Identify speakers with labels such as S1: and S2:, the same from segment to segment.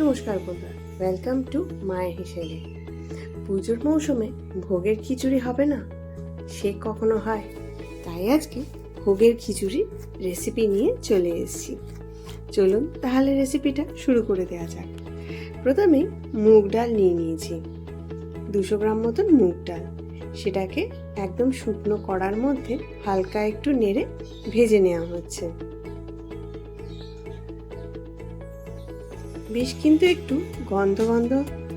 S1: নমস্কার বন্ধুরা। Welcome to মায়ের হিসেবে। পুজোর মৌসুমে ভোগের খিচুড়ি হবে না? সে কখনো হয়। তাই আজকে ভোগের খিচুড়ি রেসিপি নিয়ে চলে এসেছি। চলুন তাহলে রেসিপিটা শুরু করে দেওয়া যাক। প্রথমে মুগ ডাল নিয়ে নিয়েছি। দুশো গ্রাম মতন মুগ ডাল। সেটাকে একদম শুকনো কড়ার মধ্যে হালকা একটু নেড়ে ভেজে নেওয়া হচ্ছে। বেশ কিন্তু একটু গন্ধ গন্ধ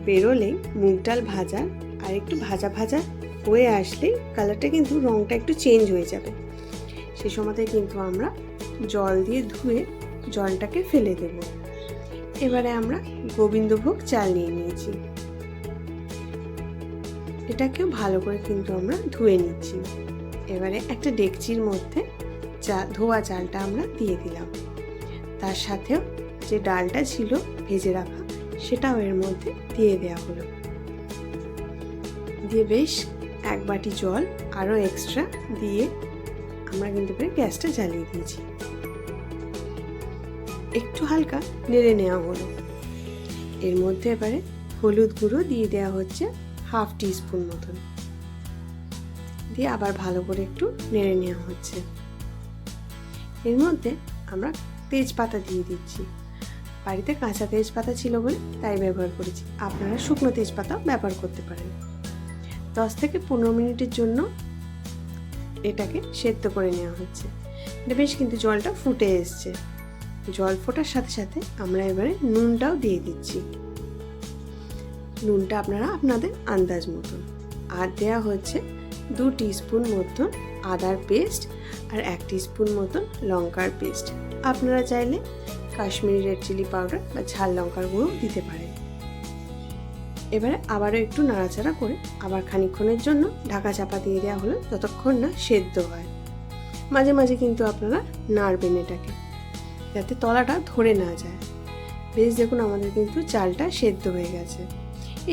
S1: বেরোলেই মুগ ডাল ভাজা আর একটু ভাজা ভাজা হয়ে আসলেই কালারটা কিন্তু রঙটা একটু চেঞ্জ হয়ে যাবে। সে সময়তে কিন্তু আমরা জল দিয়ে ধুয়ে জলটাকে ফেলে দেব। এবারে আমরা গোবিন্দভোগ চাল নিয়ে নিয়েছি। এটাকেও ভালো করে কিন্তু আমরা ধুয়ে নিচ্ছি। এবারে একটা ডেকচির মধ্যে চা, ধোয়া চালটা আমরা দিয়ে দিলাম। তার সাথেও যে ডালটা ছিল ভেজে রাখা, সেটাও এর মধ্যে দিয়ে দেওয়া হলো। দিয়ে বেশ এক বাটি জল আরও এক্সট্রা দিয়ে আমরা কিন্তু গ্যাসটা জ্বালিয়ে দিয়েছি। একটু হালকা নেড়ে নেওয়া হলো। এর মধ্যে এবারে হলুদ গুঁড়ো দিয়ে দেওয়া হচ্ছে হাফ টিস্পুন মতন। দিয়ে আবার ভালো করে একটু নেড়ে নেওয়া হচ্ছে। এর মধ্যে আমরা তেজপাতা দিয়ে দিচ্ছি। বাড়িতে কাঁচা তেজপাতা ছিল বলে তাই ব্যবহার করেছি। আপনারা শুকনো তেজপাতাও ব্যবহার করতে পারেন। দশ থেকে পনেরো মিনিটের জন্য এটাকে সেদ্ধ করে নেওয়া হচ্ছে। এটা বেশ কিন্তু জলটা ফুটে এসছে। জল ফোটার সাথে সাথে আমরা এবারে নুনটাও দিয়ে দিচ্ছি। নুনটা আপনারা আপনাদের আন্দাজ মতন। আর দেওয়া হচ্ছে দু স্পুন মতন আদার পেস্ট আর এক স্পুন মতন লঙ্কার পেস্ট। আপনারা চাইলে কাশ্মীরি রেড চিলি পাউডার বা ঝাল লঙ্কার গুঁড়ো দিতে পারেন এবারে আবারও একটু নাড়াচাড়া করে আবার খানিক্ষণের জন্য ঢাকা চাপা দিয়ে দেওয়া হলো যতক্ষণ না সেদ্ধ হয়। মাঝে মাঝে কিন্তু আপনারা নাড়বেন এটাকে, যাতে তলাটা ধরে না যায়। বেশ দেখুন আমাদের কিন্তু চালটা সেদ্ধ হয়ে গেছে।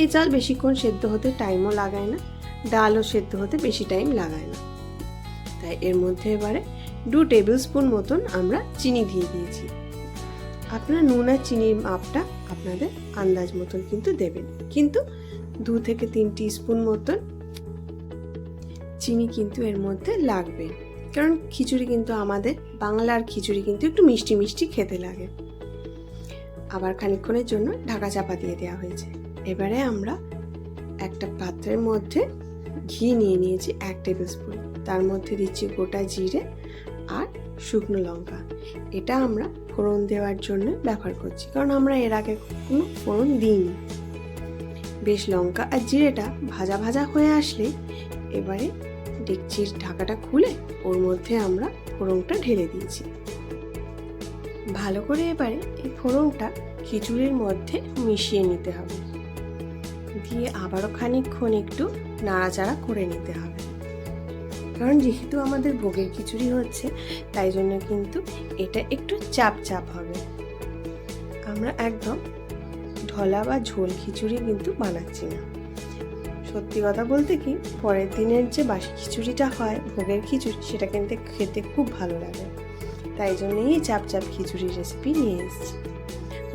S1: এই চাল বেশিক্ষণ সেদ্ধ হতে টাইমও লাগায় না, ডালও সেদ্ধ হতে বেশি টাইম লাগায় না। তাই এর মধ্যে এবারে দু টেবিল স্পুন মতন আমরা চিনি দিয়ে দিয়েছি। আপনারা নুন আর চিনির মাপটা আপনাদের আন্দাজ মতন কিন্তু দেবেন। কিন্তু দু থেকে তিন স্পুন মতন চিনি কিন্তু এর মধ্যে লাগবে। কারণ খিচুড়ি কিন্তু আমাদের বাংলার খিচুড়ি কিন্তু একটু মিষ্টি মিষ্টি খেতে লাগে। আবার খানিক্ষণের জন্য ঢাকা চাপা দিয়ে দেওয়া হয়েছে। এবারে আমরা একটা পাত্রের মধ্যে ঘি নিয়ে নিয়েছি এক টেবিল স্পুন তার মধ্যে দিচ্ছি গোটা জিরে আর শুকনো লঙ্কা। এটা আমরা ফোড়ন দেওয়ার জন্য ব্যবহার করছি, কারণ আমরা এর আগে কোনো ফোড়ন দিইনি। বেশ লঙ্কা আর জিরেটা ভাজা ভাজা হয়ে আসলে এবারে ডেকচির ঢাকাটা খুলে ওর মধ্যে আমরা ফোড়নটা ঢেলে দিয়েছি। ভালো করে এবারে এই ফোড়নটা খিচুড়ির মধ্যে মিশিয়ে নিতে হবে। দিয়ে আবারও খানিকক্ষণ একটু নাড়াচাড়া করে নিতে হবে। কারণ যেহেতু আমাদের ভোগের খিচুড়ি হচ্ছে, তাই জন্য কিন্তু এটা একটু চাপ চাপ হবে। আমরা একদম ঢলা বা ঝোল খিচুড়ি কিন্তু বানাচ্ছি না। সত্যি কথা বলতে কি, পরের দিনের যে বাসি খিচুড়িটা হয়, ভোগের খিচুড়ি, সেটা কিন্তু খেতে খুব ভালো লাগে। তাই জন্যই চাপ চাপ খিচুড়ির রেসিপি নিয়ে এসেছি।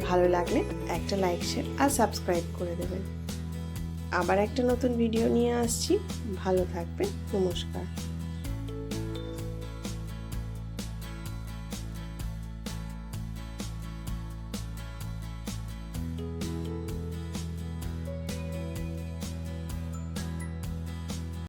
S1: ভালো লাগলে একটা লাইক শেয়ার আর সাবস্ক্রাইব করে দেবেন। আবার একটা নতুন ভিডিও নিয়ে আসছি। ভালো থাকবেন। নমস্কার।